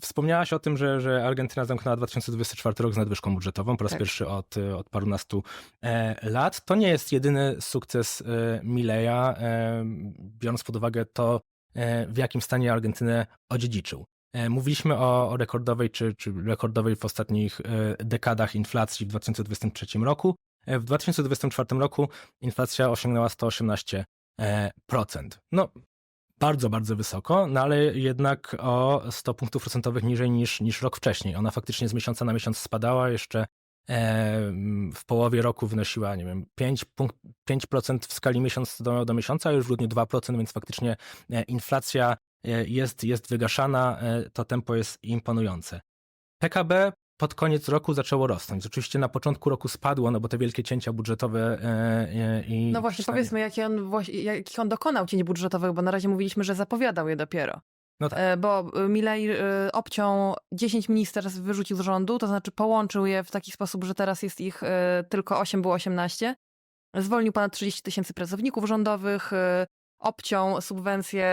Wspomniałaś o tym, że, że Argentyna zamknęła 2024 rok z nadwyżką budżetową po raz Tak. pierwszy od, od parunastu e, lat. To nie jest jedyny sukces e, Mileja, e, biorąc pod uwagę to, e, w jakim stanie Argentynę odziedziczył. E, Mówiliśmy o, o rekordowej czy, czy rekordowej w ostatnich e, dekadach inflacji w 2023 roku. W 2024 roku inflacja osiągnęła 118%. e, procent. No, bardzo, bardzo wysoko, no ale jednak o 100 punktów procentowych niżej niż, niż rok wcześniej. Ona faktycznie z miesiąca na miesiąc spadała, jeszcze e, w połowie roku wynosiła, nie wiem, 5, punkt, 5% w skali miesiąc do, do miesiąca, już w grudniu 2%, więc faktycznie e, inflacja e, jest, jest wygaszana, to tempo jest imponujące. PKB pod koniec roku zaczęło rosnąć. Oczywiście na początku roku spadło, no bo te wielkie cięcia budżetowe e, e, i... No właśnie, powiedzmy, jakie on, jakich on dokonał cięć budżetowych, bo na razie mówiliśmy, że zapowiadał je dopiero. No tak. E, Bo Milei e, obciął 10 ministerstw, wyrzucił z rządu, to znaczy połączył je w taki sposób, że teraz jest ich tylko 8, było 18. Zwolnił ponad 30 tysięcy pracowników rządowych, obciął subwencje